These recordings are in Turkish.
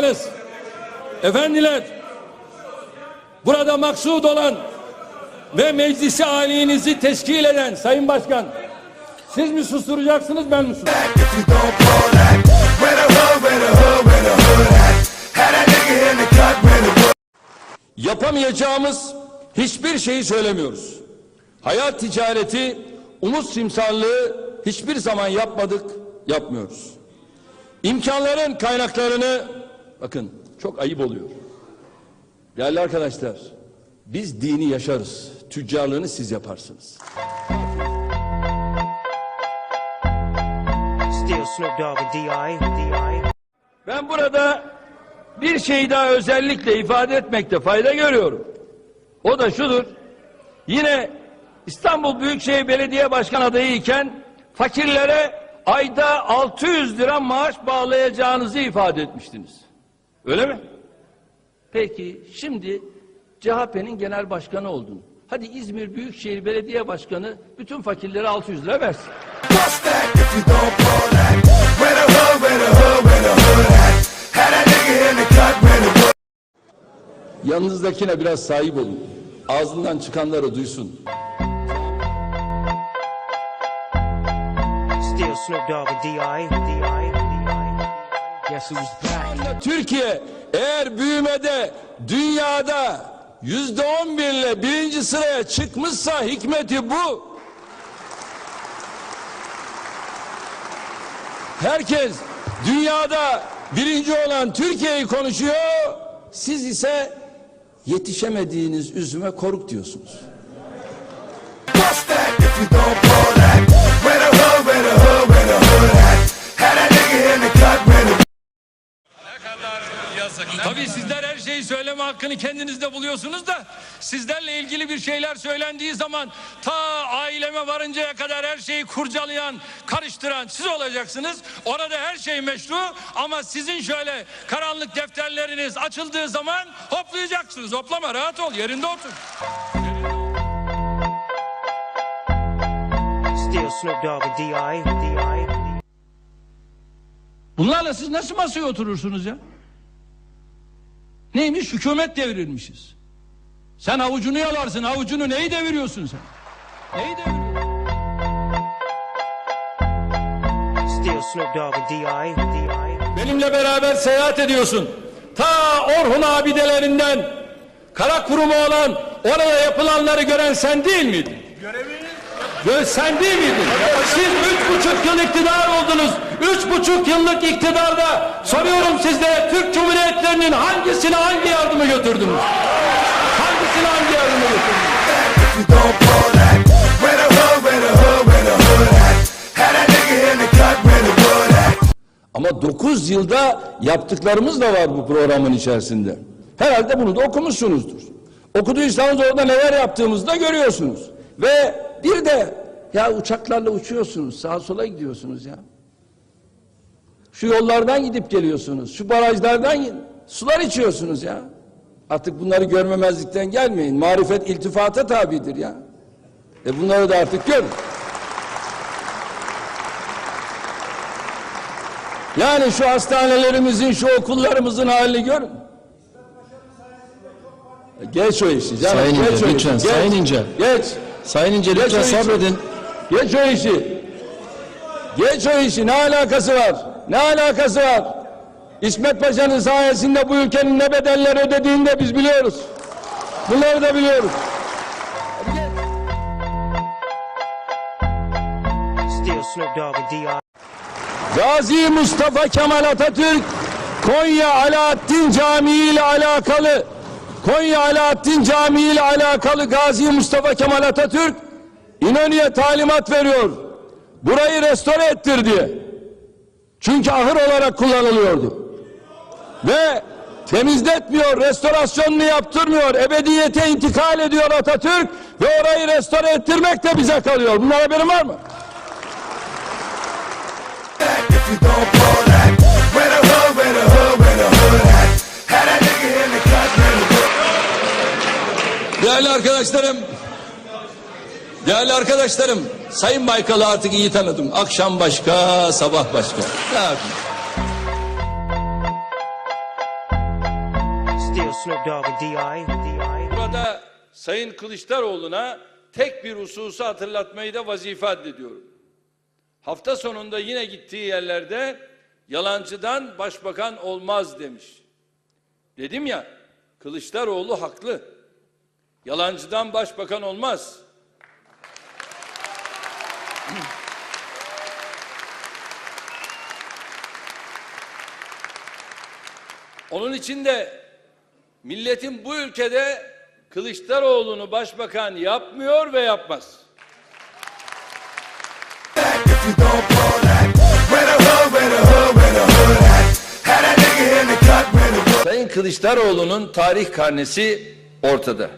ederiz. Efendiler, burada maksud olan ve meclisi alinizi teşkil eden Sayın Başkan, siz mi susturacaksınız ben mi susturacağım? Yapamayacağımız hiçbir şeyi söylemiyoruz. Hayat ticareti, umut simsarlığı hiçbir zaman yapmadık, yapmıyoruz. İmkanların kaynaklarını, bakın çok ayıp oluyor. Değerli arkadaşlar, biz dini yaşarız, tüccarlığını siz yaparsınız. Ben burada bir şeyi daha özellikle ifade etmekte fayda görüyorum. O da şudur. Yine İstanbul Büyükşehir Belediye Başkan adayı iken fakirlere ayda 600 lira maaş bağlayacağınızı ifade etmiştiniz. Öyle mi? Peki şimdi CHP'nin genel başkanı oldun. Hadi İzmir Büyükşehir Belediye Başkanı bütün fakirlere 600 lira versin. Yanınızdakine biraz sahip olun. Ağzından çıkanları duysun. Still Snoop Dogg and. D.I. Türkiye eğer büyümede dünyada yüzde on birle birinci sıraya çıkmışsa hikmeti bu. Herkes dünyada birinci olan Türkiye'yi konuşuyor. Siz ise yetişemediğiniz üzüme koruk diyorsunuz. Hakkını kendinizde buluyorsunuz da sizlerle ilgili bir şeyler söylendiği zaman ta aileme varıncaya kadar her şeyi kurcalayan, karıştıran siz olacaksınız. Orada her şey meşru ama sizin şöyle karanlık defterleriniz açıldığı zaman hoplayacaksınız. Hoplama rahat ol yerinde otur. Bunlarla siz nasıl masaya oturursunuz ya? Neymiş? Hükümet devirilmişiz. Sen avucunu yalarsın. Avucunu neyi deviriyorsun sen? Neyi deviriyorsun? Benimle beraber seyahat ediyorsun. Ta Orhun abidelerinden kara kurumu olan orada yapılanları gören sen değil miydin? Göreviniz. Sen değil miydin? Siz üç buçuk yıl iktidar oldunuz. Üç buçuk yıllık iktidarda soruyorum sizlere Türk Cumhuriyetlerinin hangisine hangi yardımı götürdünüz? Hangisine hangi yardımı götürdünüz? Ama 9 yılda yaptıklarımız da var bu programın içerisinde. Herhalde bunu da okumuşsunuzdur. Okuduysanız orada neler yaptığımızı da görüyorsunuz. Ve bir de ya uçaklarla uçuyorsunuz, sağa sola gidiyorsunuz ya. Şu yollardan gidip geliyorsunuz, şu barajlardan sular içiyorsunuz ya. Artık bunları görmemezlikten gelmeyin. Marifet iltifata tabidir ya. E bunları da artık görün. Yani şu hastanelerimizin, şu okullarımızın halini görün. Geç o işi canım. Sayın geç İnce, lütfen. Geç. Sayın İnce. Geç. Sayın İnce Geç lütfen işi. sabredin. Geç o işi. Geç o işi. Ne alakası var? Ne alakası var? İsmet Paşa'nın sayesinde bu ülkenin ne bedeller ödediğini de biz biliyoruz. Bunları da biliyoruz. Gazi Mustafa Kemal Atatürk Konya Alaaddin Camii ile alakalı Konya Alaaddin Camii ile alakalı Gazi Mustafa Kemal Atatürk İnönü'ye talimat veriyor. Burayı restore ettir diye. Çünkü ahır olarak kullanılıyordu. Ve temizletmiyor, restorasyonunu yaptırmıyor, ebediyete intikal ediyor Atatürk ve orayı restore ettirmek de bize kalıyor. Bunlar haberin var mı? Değerli arkadaşlarım, değerli arkadaşlarım, Sayın Baykal'ı artık iyi tanıdım. Akşam başka, sabah başka. Ne yapayım? Burada Sayın Kılıçdaroğlu'na tek bir hususu hatırlatmayı da vazife addediyorum. Hafta sonunda yine gittiği yerlerde yalancıdan başbakan olmaz demiş. Dedim ya Kılıçdaroğlu haklı. Yalancıdan başbakan olmaz. Onun için de milletin bu ülkede Kılıçdaroğlu'nu başbakan yapmıyor ve yapmaz. Sayın Kılıçdaroğlu'nun tarih karnesi ortada.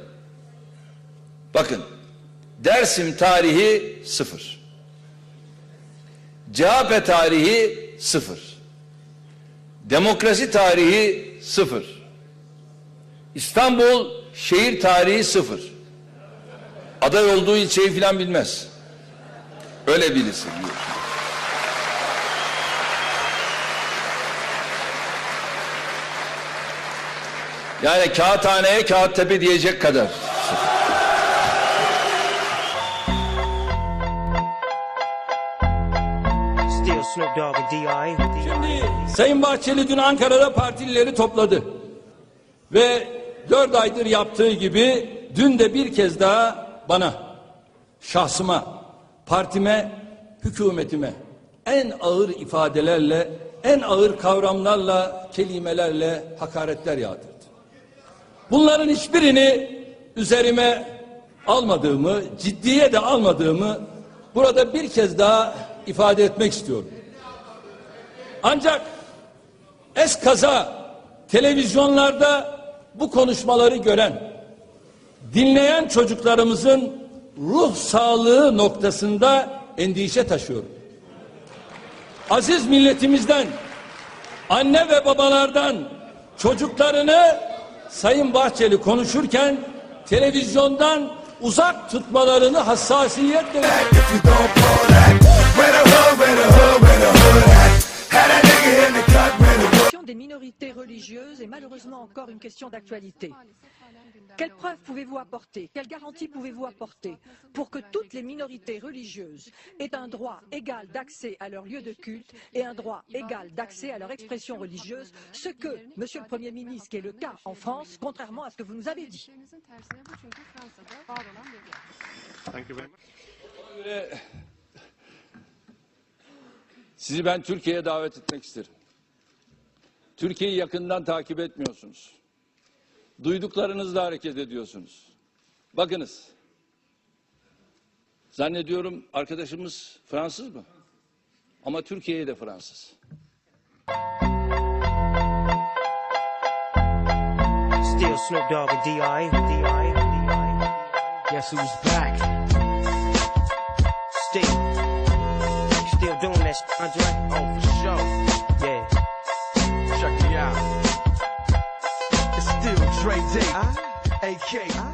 Bakın, Dersim tarihi sıfır. CHP tarihi sıfır. Demokrasi tarihi sıfır. İstanbul şehir tarihi sıfır. Aday olduğu ilçeyi filan bilmez. Öyle birisi diyor. Yani kağıthaneye kağıttepe diyecek kadar. Snoop Dogg and D.I. D.I. Şimdi Sayın Bahçeli dün Ankara'da partilileri topladı. Ve dört aydır yaptığı gibi dün de bir kez daha bana, şahsıma, partime, hükümetime en ağır ifadelerle, en ağır kavramlarla, kelimelerle hakaretler yağdırdı. Bunların hiçbirini üzerime almadığımı, ciddiye de almadığımı burada bir kez daha ifade etmek istiyorum. Ancak eskaza televizyonlarda bu konuşmaları gören, dinleyen çocuklarımızın ruh sağlığı noktasında endişe taşıyorum. Aziz milletimizden, anne ve babalardan çocuklarını Sayın Bahçeli konuşurken televizyondan uzak tutmalarını hassasiyetle wood. question des minorités religieuses est malheureusement encore une question d'actualité. Quelles preuves pouvez-vous apporter? Quelles garanties pouvez-vous apporter pour que toutes les minorités religieuses aient un droit égal d'accès à leur lieu de culte et un droit égal d'accès à leur expression religieuse? Ce que, Monsieur le Premier ministre, qui est le cas en France, contrairement à ce que vous nous avez dit. Sizi ben Türkiye'ye davet etmek isterim. Türkiye'yi yakından takip etmiyorsunuz. Duyduklarınızla hareket ediyorsunuz. Bakınız. Zannediyorum arkadaşımız Fransız mı? Ama Türkiye'ye de Fransız. Still Snoop Dogg and D.I. D.I. Guess who's back? Still. Still doing that Andre? Oh, for sure. Dre Day, aka